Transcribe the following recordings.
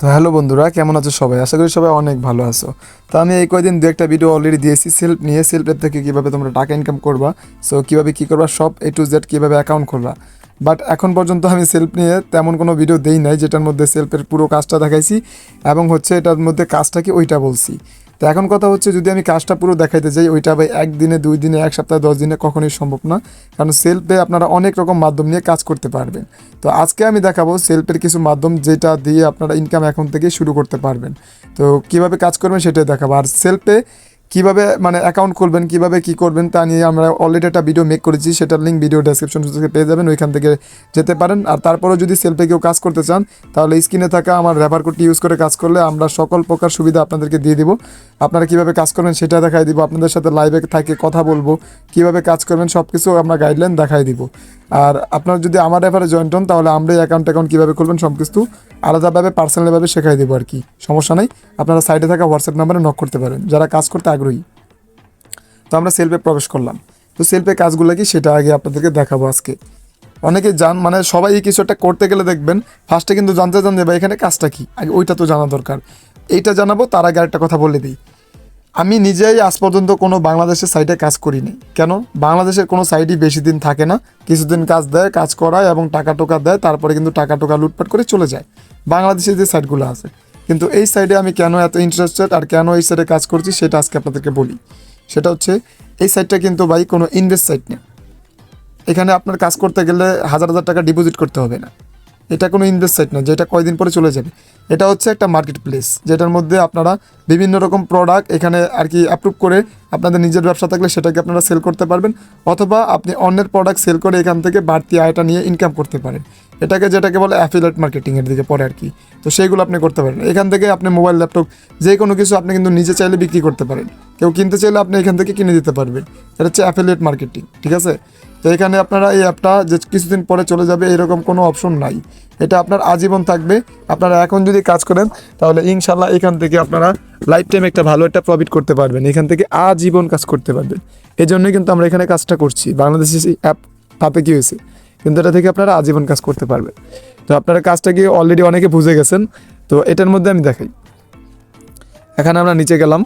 তো হ্যালো বন্ধুরা, কেমন আছো সবাই? আশা করি সবাই অনেক ভালো আছো। তো আমি এই কয়দিন দু একটা ভিডিও অলরেডি দিয়েছি সেলফ নিয়ে সেলফের থেকে কীভাবে তোমরা টাকা ইনকাম করবা সো কীভাবে কী করবা, সব এ টু জেড কীভাবে অ্যাকাউন্ট করবা। বাট এখন পর্যন্ত আমি সেলফ নিয়ে তেমন কোনো ভিডিও দেই নাই, যেটার মধ্যে সেলফের পুরো কাজটা দেখাইছি, এবং হচ্ছে এটার মধ্যে কাজটা কি ওইটা বলছি। তো এখন কথা হচ্ছে যদি আমি কাজটা পুরো দেখাইতে যাই, ওইটা ভাই একদিনে দুই দিনে, এক সপ্তাহে, দশ দিনে কখনোই সম্ভব না। কারণ সেলফে আপনারা অনেক রকম মাধ্যম নিয়ে কাজ করতে পারবেন। তো আজকে আমি দেখাবো সেলফের কিছু মাধ্যম যেটা দিয়ে আপনারা ইনকাম এখন থেকে শুরু করতে পারবেন। তো কীভাবে কাজ করবেন সেটাই দেখাবো। আর সেলফে কীভাবে মানে অ্যাকাউন্ট খুলবেন, কীভাবে কি করবেন তা নিয়ে আমরা অলরেডি একটা ভিডিও মেক করেছি। সেটার লিঙ্ক ভিডিও ডেসক্রিপশন থেকে পেয়ে যাবেন, ওইখান থেকে যেতে পারেন। আর তারপরেও যদি সেলফে কেউ কাজ করতে চান, তাহলে স্ক্রিনে থাকা আমার রেফার কোডটি ইউজ করে কাজ করলে আমরা সকল প্রকার সুবিধা আপনাদেরকে দিয়ে দিব। আপনারা কীভাবে কাজ করবেন সেটা দেখাই দিব। আপনাদের সাথে লাইভে থাকে কথা বলব, কীভাবে কাজ করবেন সব কিছু আমরা গাইডলাইন দেখাই দিব। আর আপনারা যদি আমার রেফারে জয়েন্ট হন, তাহলে আমরা অ্যাকাউন্ট অ্যাকাউন্ট কীভাবে খুলবেন সব কিছু আলাদাভাবে পার্সোনালভাবে শেখাই দেবো আর কি। সমস্যা নেই, আপনারা সাইডে থাকা হোয়াটসঅ্যাপ নাম্বারে নক করতে পারেন। যারা কাজ করতে আগ্রহী। তো আমরা সেলফে প্রবেশ করলাম। তো সেলফে কাজগুলো কি? সেটা আগে আপনাদেরকে দেখাবো আজকে। অনেকে জান মানে সবাই কিছু একটা করতে গেলে দেখবেন ফার্স্টে কিন্তু জানতে জান যে, ভাই, এখানে কাজটা কি? আগে ওইটা তো জানা দরকার। এইটা জানাব, তার আগে একটা কথা বলে দিই। আমি নিজেই আজ পর্যন্ত কোনো বাংলাদেশের সাইটে কাজ করিনি। কেন? বাংলাদেশের কোনো সাইটই বেশি দিন থাকে না। কিছুদিন কাজ দেয়, কাজ করায় এবং টাকা টোকা দেয়, তারপরে কিন্তু টাকা টোকা লুটপাট করে চলে যায়। বাংলাদেশের যে সাইটগুলো আছে কিন্তু এই সাইডে আমি কেন এত ইন্টারেস্টেড আর কেন এই সাইডে কাজ করছি সেটা আজকে আপনাদেরকে বলি। সেটা হচ্ছে, এই সাইটটা কিন্তু ভাই কোনো ইনভেস্ট সাইট নেই। এখানে আপনার কাজ করতে গেলে হাজার হাজার টাকা ডিপোজিট করতে হবে না। এটা কোনো ইনভেস্ট সাইট না যেটা কয়দিন পরে চলে যাবে। এটা হচ্ছে একটা মার্কেট প্লেস যেটার মধ্যে আপনারা বিভিন্ন রকম প্রোডাক্ট এখানে আর কি অ্যাপ্রুভ করে আপনাদের নিজের ব্যবসা থাকলে সেটাকে আপনারা সেল করতে পারবেন, অথবা আপনি অন্যের প্রোডাক্ট সেল করে এখান থেকে বাড়তি আয়টা নিয়ে ইনকাম করতে পারেন। এটাকে যেটাকে বলে অ্যাফিলেট মার্কেটিংয়ের দিকে পরে আর কি। তো সেইগুলো আপনি করতে পারেন। এখান থেকে আপনি মোবাইল ল্যাপটপ যে কোনো কিছু আপনি কিন্তু নিজে চাইলে বিক্রি করতে পারেন। কেউ কিনতে চাইলে আপনি এখান থেকে কিনে দিতে পারবেন। এটা হচ্ছে অ্যাফিলেট মার্কেটিং ঠিক আছে? তো এখানে আপনারা এই অ্যাপটা যে কিছুদিন পরে চলে যাবে, এরকম কোনো অপশন নাই। এটা আপনার আজীবন থাকবে। আপনারা এখন যদি কাজ করেন, তাহলে ইনশাল্লাহ এখান থেকে আপনারা লাইফ টাইম একটা ভালো একটা প্রফিট করতে পারবেন। এখান থেকে আজীবন কাজ করতে পারবেন। এই জন্যই কিন্তু আমরা এখানে কাজটা করছি। বাংলাদেশি অ্যাপ তাতে কী হয়েছে? কিন্তু এটা থেকে আপনারা আজীবন কাজ করতে পারবেন। তো আপনারা কাজটা কি অলরেডি অনেকে বুঝে গেছেন। তো এটার মধ্যে আমি দেখাই। এখানে আমরা নিচে গেলাম।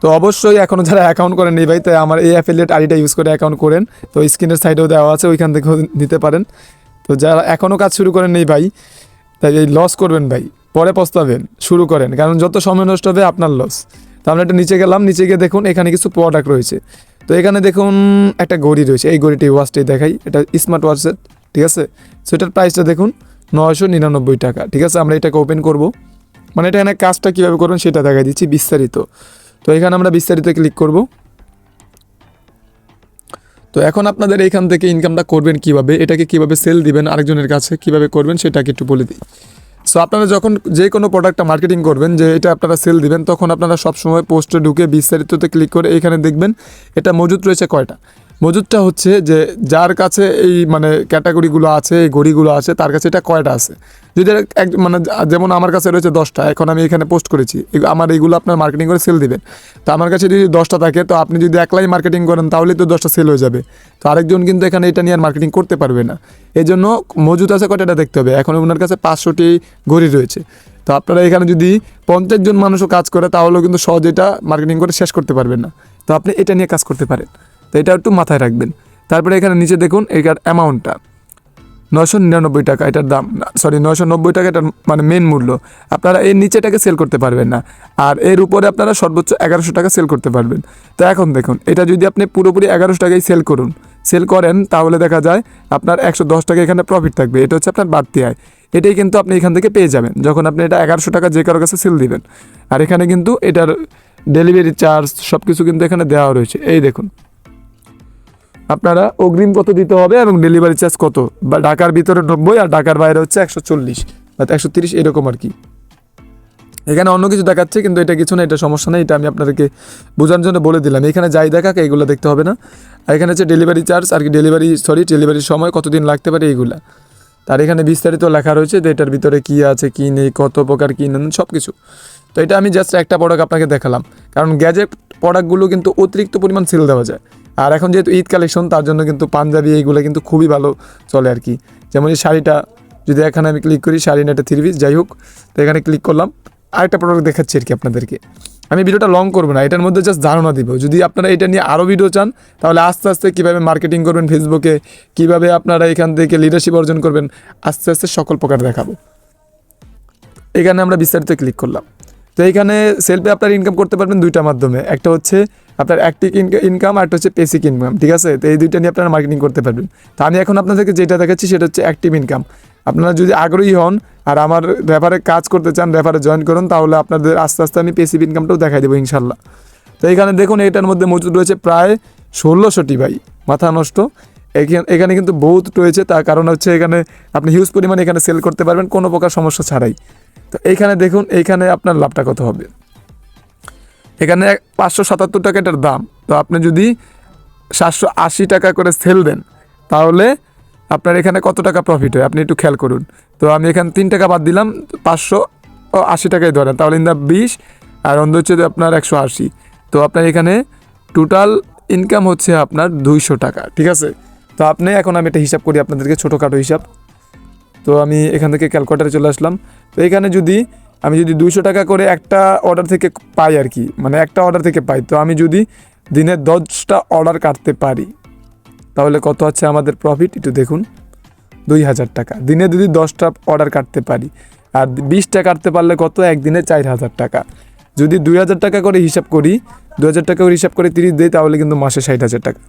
তো অবশ্যই এখনও যারা অ্যাকাউন্ট করেন নি ভাই, তাই আমার এই অ্যাফিলিয়েট আইডিটা ইউজ করে অ্যাকাউন্ট করেন। তো স্ক্রিনের সাইডেও দেওয়া আছে, ওইখান থেকেও নিতে পারেন। তো যারা এখনও কাজ শুরু করেন নেই ভাই, তাই এই লস করবেন ভাই। পরে পস্তাবেন, শুরু করেন। কারণ যত সময় নষ্ট হবে, আপনার লস তো আমরা একটা নিচে গেলাম। নিচে গিয়ে দেখুন, এখানে কিছু প্রোডাক্ট রয়েছে। তো এখানে দেখুন একটা ঘড়ি রয়েছে। এই ঘড়িটি ওয়াচটি দেখাই। এটা স্মার্ট ওয়াচের ঠিক আছে? সো এটার প্রাইসটা দেখুন নয়শো নিরানব্বই টাকা, ঠিক আছে? আমরা এটাকে ওপেন করব। মানে এটা এখানে কাজটা কীভাবে করবেন সেটা দেখা দিচ্ছি বিস্তারিত। তো এখানে আমরা বিস্তারিত ক্লিক করব। তো এখন আপনাদের এইখান থেকে ইনকামটা করবেন কীভাবে, এটাকে কীভাবে সেল দিবেন, আরেকজনের কাছে কীভাবে করবেন সেটাকে একটু বলে দিই। সো আপনারা যখন যে কোনো প্রোডাক্টটা মার্কেটিং করবেন, যে এটা আপনারা সেল দিবেন, তখন আপনারা সবসময় পোস্টে ঢুকে বিস্তারিততে ক্লিক করে এখানে দেখবেন এটা মজুদ রয়েছে কয়টা। মজুদটা হচ্ছে যে যার কাছে এই মানে ক্যাটাগরিগুলো আছে, এই ঘড়িগুলো আছে, তার কাছে এটা কয়টা আছে? যদি এক মানে যেমন আমার কাছে রয়েছে দশটা, এখন আমি এখানে পোস্ট করেছি। আমার এইগুলো আপনার মার্কেটিং করে সেল দিবেন। তো আমার কাছে যদি দশটা থাকে, তো আপনি যদি একলাই মার্কেটিং করেন তাহলেই তো দশটা সেল হয়ে যাবে। তো আরেকজন কিন্তু এখানে এটা নিয়ে আর মার্কেটিং করতে পারবে না। এই জন্য মজুদ আছে কয়টা দেখতে হবে? এখন ওনার কাছে পাঁচশোটি ঘড়ি রয়েছে। তো আপনারা এখানে যদি পঞ্চাশ জন মানুষও কাজ করে, তাহলেও কিন্তু সহজে এটা মার্কেটিং করে শেষ করতে পারবেন না। তো আপনি এটা নিয়ে কাজ করতে পারেন। তো এটা একটু মাথায় রাখবেন। তারপরে এখানে নিচে দেখুন, এটার অ্যামাউন্টটা নশো নিরানব্বই টাকা, এটার দাম সরি নশো নব্বই টাকা, এটার মানে মেন মূল্য। আপনারা এর নিচেটাকে সেল করতে পারবেন না। আর এর উপরে আপনারা সর্বোচ্চ এগারোশো টাকা সেল করতে পারবেন। তো এখন দেখুন, এটা যদি আপনি পুরোপুরি এগারোশো টাকায় সেল করুন সেল করেন, তাহলে দেখা যায় আপনার একশো দশ টাকা এখানে প্রফিট থাকবে। এটা হচ্ছে আপনার বাড়তি আয়। এটাই কিন্তু আপনি এখান থেকে পেয়ে যাবেন, যখন আপনি এটা এগারোশো টাকা যে কারোর কাছে সেল দিবেন। আর এখানে কিন্তু এটার ডেলিভারি চার্জ সব কিছু কিন্তু এখানে দেওয়া রয়েছে। এই দেখুন। আপনারা অগ্রিম কত দিতে হবে এবং ডেলিভারি চার্জ কত? বা ঢাকার ভিতরে নব্বই আর ঢাকার বাইরে হচ্ছে একশো চল্লিশ। বা একশো তিরিশ এরকম আর কি। এখানে অন্য কিছু দেখাচ্ছে, কিন্তু এটা কিছু না, এটা সমস্যা নেই, এটা আমি আপনাদেরকে বোঝানোর জন্য বলে দিলাম। এখানে যাই দেখাক, এইগুলো দেখতে হবে না। আর এখানে হচ্ছে ডেলিভারি চার্জ আর কি ডেলিভারি সরি ডেলিভারির সময়, কতদিন লাগতে পারে এইগুলা। তার এখানে বিস্তারিত লেখা রয়েছে যে এটার ভিতরে কী আছে, কী নেই, কত প্রকার, কী নেন সব কিছু তো এটা আমি জাস্ট একটা প্রোডাক্ট আপনাকে দেখালাম। কারণ গ্যাজেট প্রোডাক্টগুলো কিন্তু অতিরিক্ত পরিমাণ সেল দেওয়া যায়। আর এখন যেহেতু ঈদ কালেকশন তার জন্য কিন্তু পাঞ্জাবি এইগুলো কিন্তু খুবই ভালো চলে আর কি। যেমন এই শাড়িটা, যদি এখানে আমি ক্লিক করি, শাড়ি নেটে থ্রি পিস যাই হোক, তো এখানে ক্লিক করলাম। আরেকটা প্রোডাক্ট দেখাচ্ছি আর কি আপনাদেরকে। আমি ভিডিওটা লং করব না, এটার মধ্যে জাস্ট ধারণা দিব। যদি আপনারা এটা নিয়ে আরও ভিডিও চান, তাহলে আস্তে আস্তে কীভাবে মার্কেটিং করবেন ফেসবুকে কীভাবে আপনারা এখান থেকে লিডারশিপ অর্জন করবেন, আস্তে আস্তে সকল প্রকার দেখাবো। এখানে আমরা বিস্তারিত ক্লিক করলাম। তো এইখানে সেলফে আপনার ইনকাম করতে পারবেন দুইটা মাধ্যমে। একটা হচ্ছে আপনার অ্যাক্টিভ ইনকাম আর একটা হচ্ছে পেসিক ইনকাম ঠিক আছে? তো এই দুইটা নিয়ে আপনারা মার্কেটিং করতে পারবেন। তো আমি এখন আপনাদেরকে যেটা দেখাচ্ছি সেটা হচ্ছে অ্যাক্টিভ ইনকাম আপনারা যদি আগ্রহী হন আর আমার রেফারে কাজ করতে চান রেফারে জয়েন করুন, তাহলে আপনাদের আস্তে আস্তে আমি পেসিভ ইনকামটাও দেখাই দেবো ইনশাল্লাহ। তো এখানে দেখুন, এটার মধ্যে মজুদ রয়েছে প্রায় ষোলোশোটি ভাই, মাথা নষ্ট। এখানে কিন্তু বহুত রয়েছে, তার কারণ হচ্ছে এখানে আপনি হিউজ পরিমাণে এখানে সেল করতে পারবেন, কোনো প্রকার সমস্যা ছাড়াই। তো এইখানে দেখুন, এইখানে আপনার লাভটা কত হবে? এখানে পাঁচশো সাতাত্তর টাকা এটার দাম। তো আপনি যদি সাতশো আশি টাকা করে সেল দেন, তাহলে আপনার এখানে কত টাকা প্রফিট হয়? আপনি একটু খেয়াল করুন। তো আমি এখানে তিন টাকা বাদ দিলাম, পাঁচশো আশি টাকাই ধরেন। তাহলে ইন দ্য বিশ, আর অন্য হচ্ছে আপনার একশো আশি। তো আপনার এখানে টোটাল ইনকাম হচ্ছে আপনার দুইশো টাকা, ঠিক আছে? তো আপনি, এখন আমি একটা হিসাব করি আপনাদেরকে, ছোটোখাটো হিসাব। তো আমি এখান থেকে ক্যালকুলেটারে চলে আসলাম। তো এখানে যদি আমি যদি দুশো টাকা করে একটা অর্ডার থেকে পাই আর কি মানে একটা অর্ডার থেকে পাই, তো আমি যদি দিনে দশটা অর্ডার কাটতে পারি, তাহলে কত আছে আমাদের প্রফিট একটু দেখুন। দুই হাজার টাকা। দিনে যদি দশটা অর্ডার কাটতে পারি, আর বিশটা কাটতে পারলে কত? একদিনে চার হাজার টাকা। যদি দুই হাজার টাকা করে হিসাব করি দু হাজার টাকা করে হিসাব করে তিরিশ দিই, তাহলে কিন্তু মাসে ষাট হাজার টাকা।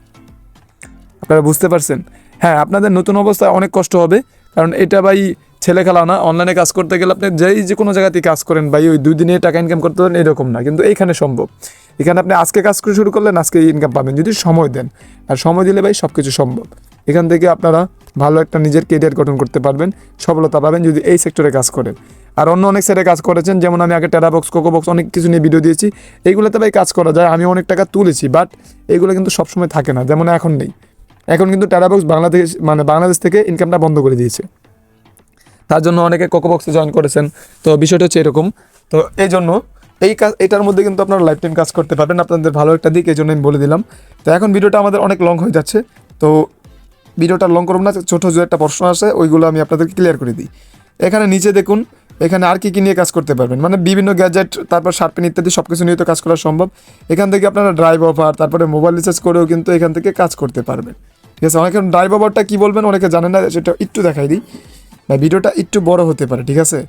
আপনারা বুঝতে পারছেন? হ্যাঁ আপনাদের নতুন অবস্থায় অনেক কষ্ট হবে। কারণ এটা ভাই ছেলে খেলা না অনলাইনে কাজ করতে গেলে আপনি যেই যে কোনো জায়গাতেই কাজ করেন ভাই, ওই দুই দিনে টাকা ইনকাম করতে পারেন, এরকম না। কিন্তু এইখানে সম্ভব। এখানে আপনি আজকে কাজ করে শুরু করলেন, আজকে ইনকাম পাবেন। যদি সময় দেন, আর সময় দিলে ভাই সব কিছু সম্ভব। এখান থেকে আপনারা ভালো একটা নিজের কেরিয়ার গঠন করতে পারবেন, সফলতা পাবেন যদি এই সেক্টরে কাজ করেন। আর অন্য অনেক সাইডে কাজ করেছেন, যেমন আমি আগে টেরাবক্স কোকোবক্স অনেক কিছু নিয়ে ভিডিও দিয়েছি। এইগুলোতে ভাই কাজ করা যায়, আমি অনেক টাকা তুলেছি বাট এগুলো কিন্তু সবসময় থাকে না, যেমন এখন নেই। এখন কিন্তু টেরাবক্স বাংলাদেশ মানে বাংলাদেশ থেকে ইনকামটা বন্ধ করে দিয়েছে। তার জন্য অনেকে কোকোবক্সে জয়েন করেছেন। তো বিষয়টা হচ্ছে এরকম। তো এই জন্য এই কাজ এটার মধ্যে কিন্তু আপনারা লাইফ টাইম কাজ করতে পারবেন। আপনাদের ভালো একটা দিক এই জন্য আমি বলে দিলাম। তো এখন ভিডিওটা আমাদের অনেক লং হয়ে যাচ্ছে। তো ভিডিওটা লং করব না, ছোটো যে একটা প্রশ্ন আসে ওইগুলো আমি আপনাদেরকে ক্লিয়ার করে দিই। এখানে নিচে দেখুন, এখানে আর কি কী নিয়ে কাজ করতে পারবেন। মানে বিভিন্ন গ্যাজেট তারপর শার্পেন ইত্যাদি সব কিছু নিয়ে তো কাজ করা সম্ভব। এখান থেকে আপনারা ড্রাইভ অফার তারপরে মোবাইল রিচার্জ করেও কিন্তু এখান থেকে কাজ করতে পারবেন। ঠিক আছে, অনেকে ড্রাইভ অফারটা কী বলবেন, অনেকে জানেন না, সেটা একটু দেখাই দিই। বা ভিডিওটা একটু বড় হতে পারে, ঠিক আছে?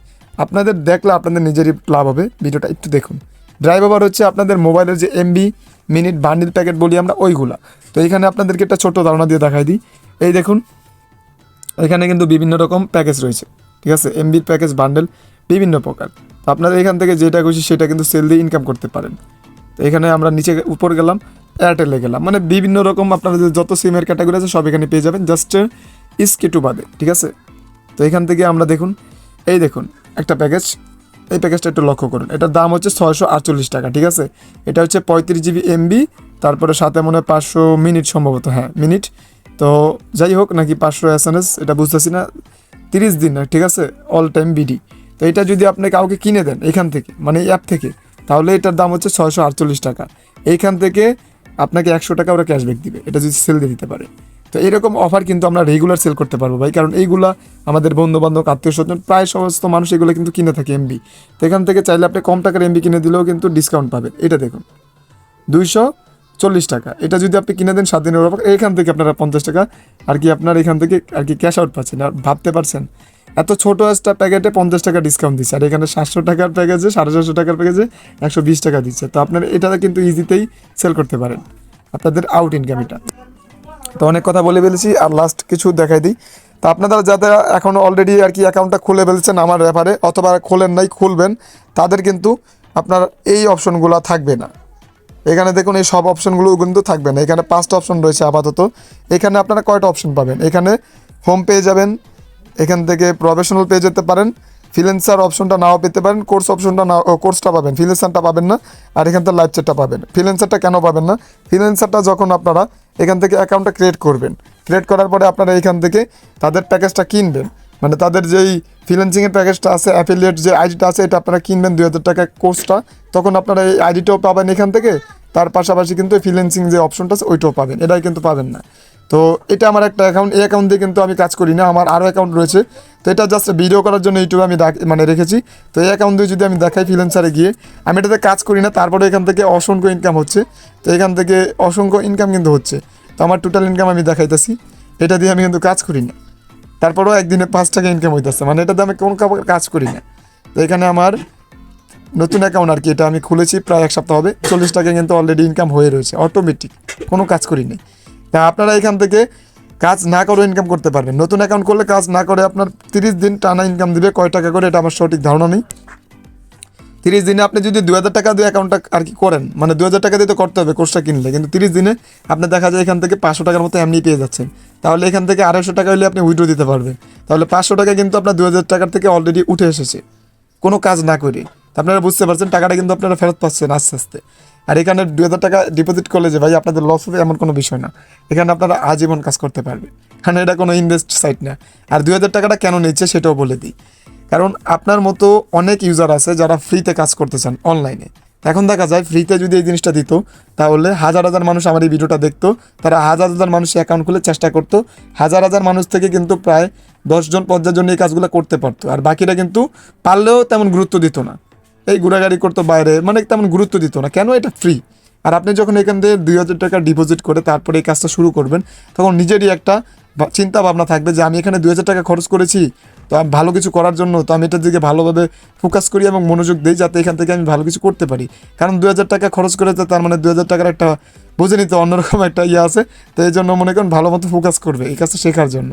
আপনাদের দেখলে আপনাদের নিজেরই লাভ হবে, ভিডিওটা একটু দেখুন। ড্রাইভ ওভার হচ্ছে আপনাদের মোবাইলের যে এমবি মিনিট বান্ডিল প্যাকেট বলি আমরা, ওইগুলা। তো এখানে আপনাদেরকে একটা ছোট ধারণা দিয়ে দেখাই দিই। এই দেখুন, এখানে কিন্তু বিভিন্ন রকম প্যাকেজ রয়েছে, ঠিক আছে? এমবির প্যাকেজ বান্ডেল বিভিন্ন প্রকার। তো আপনারা এখান থেকে যেটা খুশি, সেটা কিন্তু সেল দিয়ে ইনকাম করতে পারেন। তো এখানে আমরা নিচে উপর গেলাম এয়ারটেলে গেলাম। মানে বিভিন্ন রকম আপনাদের যত সিমের ক্যাটাগরি আছে সব এখানে পেয়ে যাবেন জাস্ট ইস্কেটু বাদে, ঠিক আছে? তো এখান থেকে আমরা দেখুন, এই দেখুন, একটা প্যাকেজ এই প্যাকেজটা একটু লক্ষ্য করুন। এটার দাম হচ্ছে ছয়শো আটচল্লিশ টাকা, ঠিক আছে? এটা হচ্ছে পঁয়ত্রিশ জিবি এমবি তারপরে সাথে মনে হয় পাঁচশো মিনিট সম্ভবত হ্যাঁ মিনিট। তো যাই হোক, নাকি পাঁচশো এস এন এস এটা বুঝতেছি না। তিরিশ দিন, ঠিক আছে? অল টাইম বিডি তো এটা যদি আপনি কাউকে কিনে দেন এখান থেকে মানে অ্যাপ থেকে তাহলে এটার দাম হচ্ছে ছয়শো আটচল্লিশ টাকা। এইখান থেকে আপনাকে একশো টাকা ওরা ক্যাশব্যাক দিবে। এটা যদি সেল দিয়ে দিতে পারে। তো এরকম অফার কিন্তু আমরা রেগুলার সেল করতে পারব ভাই। কারণ এইগুলা আমাদের বন্ধু বান্ধব আত্মীয় স্বজন প্রায় সমস্ত মানুষ এগুলো কিন্তু কিনে থাকে এমবি তো এখান থেকে চাইলে আপনি কম টাকার এমবি কিনে দিলেও কিন্তু ডিসকাউন্ট পাবেন। এটা দেখুন। দুইশো চল্লিশ টাকা। এটা যদি আপনি কিনে দেন সাত দিনের এখান থেকে আপনারা পঞ্চাশ টাকা আর কি আপনার এখান থেকে আর কি ক্যাশ আউট পাচ্ছেন। আর ভাবতে পারছেন এত ছোট একটা প্যাকেটে পঞ্চাশ টাকা ডিসকাউন্ট দিচ্ছে। আর এখানে সাতশো টাকার প্যাকেজে, সাড়ে চারশো টাকার প্যাকেজে একশো বিশ টাকা দিচ্ছে। তো আপনার এটা কিন্তু ইজিতেই সেল করতে পারেন আপনাদের আউট ইনকাম এটা। তো অনেক কথা বলে ফেলেছি, আর লাস্ট কিছু দেখাই দিই। তো আপনারা যারা এখন অলরেডি আর কি অ্যাকাউন্টটা খুলে ফেলছেন আমার ব্যাপারে, অথবা খোলেন নাই, খুলবেন, তাদের কিন্তু আপনার এই অপশনগুলো থাকবে না। এখানে দেখুন, এই সব অপশনগুলো কিন্তু থাকবে না। এখানে পাঁচটা অপশন রয়েছে আপাতত। এখানে আপনারা কয়টা অপশন পাবেন? এখানে হোম পেয়ে যাবেন এখান থেকে প্রফেশনাল পেয়ে যেতে পারেন। ফ্রিল্যান্সার অপশনটা নাও পেতে পারেন কোর্স অপশনটা না কোর্সটা পাবেন ফ্রিল্যান্সারটা পাবেন না, আর এখান থেকে লাইভ চ্যাটটা পাবেন। ফ্রিল্যান্সারটা কেন পাবেন না? ফ্রিল্যান্সারটা যখন আপনারা এখান থেকে অ্যাকাউন্টটা ক্রিয়েট করবেন ক্রিয়েট করার পরে আপনারা এখান থেকে তাদের প্যাকেজটা কিনবেন। মানে তাদের যেই ফ্রিল্যান্সিংয়ের প্যাকেজটা আছে অ্যাফিলিয়েট যে আইডিটা আছে, এটা আপনারা কিনবেন দুই হাজার টাকা কোর্সটা তখন আপনারা এই আইডিটাও পাবেন এখান থেকে, তার পাশাপাশি কিন্তু ফ্রিল্যান্সিং যে অপশনটা আছে, ওইটাও পাবেন। এটাই কিন্তু পাবেন না। তো এটা আমার একটা অ্যাকাউন্ট এই অ্যাকাউন্ট দিয়ে কিন্তু আমি কাজ করি না, আমার আরও অ্যাকাউন্ট রয়েছে। তো এটা জাস্ট ভিডিও করার জন্য ইউটিউবে আমি মানে রেখেছি। তো এই অ্যাকাউন্ট দিয়ে যদি আমি দেখাই ফ্রিল্যান্সারে গিয়ে, আমি এটাতে কাজ করি না, তারপরে এখান থেকে অসংখ্য ইনকাম হচ্ছে। তো এখান থেকে অসংখ্য ইনকাম কিন্তু হচ্ছে। তো আমার টোটাল ইনকাম আমি দেখাইতেছি। এটা দিয়ে আমি কিন্তু কাজ করি না। তারপরেও একদিনে পাঁচ টাকা ইনকাম হইতেছে। মানে এটাতে আমি কোন কাজ করি না। তো এখানে আমার নতুন অ্যাকাউন্ট আর কি, এটা আমি খুলেছি প্রায় এক সপ্তাহ হবে। চল্লিশ টাকা কিন্তু অলরেডি ইনকাম হয়ে রয়েছে। অটোমেটিক কোনো কাজ করিনি তা আপনারা এখান থেকে কাজ না করে ইনকাম করতে পারবেন। নতুন অ্যাকাউন্ট করলে কাজ না করে আপনার তিরিশ দিন টানা ইনকাম দিবে। কয় টাকা করে? এটা আমার সঠিক ধারণা নেই। তিরিশ দিনে আপনি যদি দু হাজার টাকা দিয়ে অ্যাকাউন্টটা আর কি করেন মানে দু হাজার টাকা দিয়ে তো করতে হবে কোর্সটা কিনলে। কিন্তু তিরিশ দিনে আপনি দেখা যায় এখান থেকে পাঁচশো টাকার মতো এমনি পেয়ে যাচ্ছেন। তাহলে এখান থেকে আড়াইশো টাকা হলে আপনি উইড্রো দিতে পারবেন। তাহলে পাঁচশো টাকা কিন্তু আপনার দু হাজার টাকার থেকে অলরেডি উঠে এসেছে। কোনো কাজ না করে। আপনারা বুঝতে পারছেন, টাকাটা কিন্তু আপনারা ফেরত পাচ্ছেন আস্তে আস্তে। আর এখানে দু হাজার টাকা ডিপোজিট করলে যে ভাই আপনাদের লস হবে এমন কোনো বিষয় না। এখানে আপনারা আজীবন কাজ করতে পারবে কারণ এটা কোনো ইনভেস্ট সাইট না। আর দু হাজার টাকাটা কেন নিচ্ছে সেটাও বলে দিই। কারণ আপনার মতো অনেক ইউজার আছে যারা ফ্রিতে কাজ করতে চান অনলাইনে এখন দেখা যায় ফ্রিতে যদি এই জিনিসটা দিত, তাহলে হাজার হাজার মানুষ আমার এই ভিডিওটা দেখতো, তারা হাজার হাজার মানুষ অ্যাকাউন্ট খুলে চেষ্টা করতো। হাজার হাজার মানুষ থেকে কিন্তু প্রায় দশজন পঞ্চাশ জন এই কাজগুলো করতে পারতো। আর বাকিরা কিন্তু পারলেও তেমন গুরুত্ব দিত না। এই ঘোরাগাড়ি করতো বাইরে মানে তেমন গুরুত্ব দিত না। কেন এটা ফ্রি আর আপনি যখন এখান থেকে দুই হাজার টাকা ডিপোজিট করে তারপরে এই কাজটা শুরু করবেন, তখন নিজেরই একটা চিন্তা ভাবনা থাকবে যে আমি এখানে দুই হাজার টাকা খরচ করেছি, তো আমি ভালো কিছু করার জন্য, তো আমি এটার দিকে ভালোভাবে ফোকাস করি এবং মনোযোগ দিই যাতে এখান থেকে আমি ভালো কিছু করতে পারি। কারণ দুই হাজার টাকা খরচ করে তার মানে দুই হাজার টাকার একটা বুঝে নিতে অন্যরকম একটা ইয়ে আছে, তো এই জন্য মনে করেন ভালো মতো ফোকাস করবে এই কাজটা শেখার জন্য।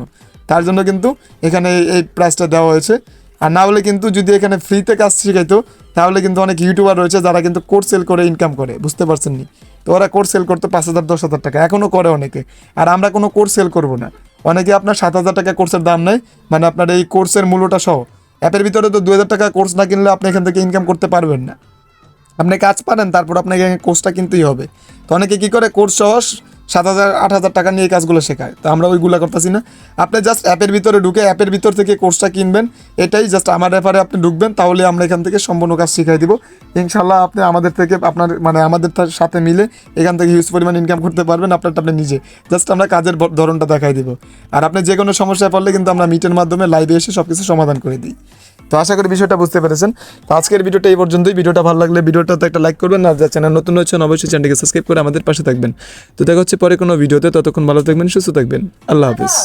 তার জন্য কিন্তু এখানে এই প্রাইসটা দেওয়া হয়েছে। আর না হলে কিন্তু যদি এখানে ফ্রিতে কাজ শিখাইতো, তাহলে কিন্তু অনেক ইউটিউবার রয়েছে যারা কিন্তু কোর্স সেল করে ইনকাম করে, বুঝতে পারছেন নি? তো ওরা কোর্স সেল করতো পাঁচ হাজার, দশ হাজার টাকা এখনও করে অনেকে। আর আমরা কোনো কোর্স সেল করব না। অনেকে আপনার সাত হাজার টাকা কোর্সের দাম নেয় মানে আপনার এই কোর্সের মূল্যটা সহ। অ্যাপের ভিতরে তো দু হাজার টাকা কোর্স না কিনলে আপনি এখান থেকে ইনকাম করতে পারবেন না। আপনি কাজ পারেন, তারপর আপনাকে কোর্সটা কিনতেই হবে। তো অনেকে কী করে কোর্স সহ সাত হাজার, আট হাজার টাকা নিয়ে কাজগুলো শেখায়। তো আমরা ওইগুলো করতেছি না। আপনি জাস্ট অ্যাপের ভিতরে ঢুকে অ্যাপের ভিতর থেকে কোর্সটা কিনবেন। এটাই জাস্ট আমার ব্যাপারে আপনি ঢুকবেন, তাহলে আমরা এখান থেকে সম্পূর্ণ কাজ শিখাই দিব। ইনশাল্লাহ আপনি আমাদের থেকে আপনার মানে আমাদের সাথে মিলে এখান থেকে হিউজ পরিমাণ ইনকাম করতে পারবেন আপনারটা আপনি নিজে। জাস্ট আমরা কাজের ধরনটা দেখাই দিব। আর আপনি যে কোনো সমস্যায় পড়লে কিন্তু আমরা মিটের মাধ্যমে লাইভে এসে সব কিছু সমাধান করে দিই। তো আশা করি বিষয়টা বুঝতে পেরেছেন। তো আজকের ভিডিওটা এই পর্যন্তই। ভিডিওটা ভালো লাগলে ভিডিওটাতে একটা লাইক করবেন আর যা চ্যানেল নতুন হচ্ছেন অবশ্যই চ্যানেলকে সাবস্ক্রাইব করে আমাদের পাশে থাকবেন। তো দেখা হচ্ছে পরে কোনো ভিডিওতে। ততক্ষণ ভালো থাকবেন, সুস্থ থাকবেন। আল্লাহ হাফিজ।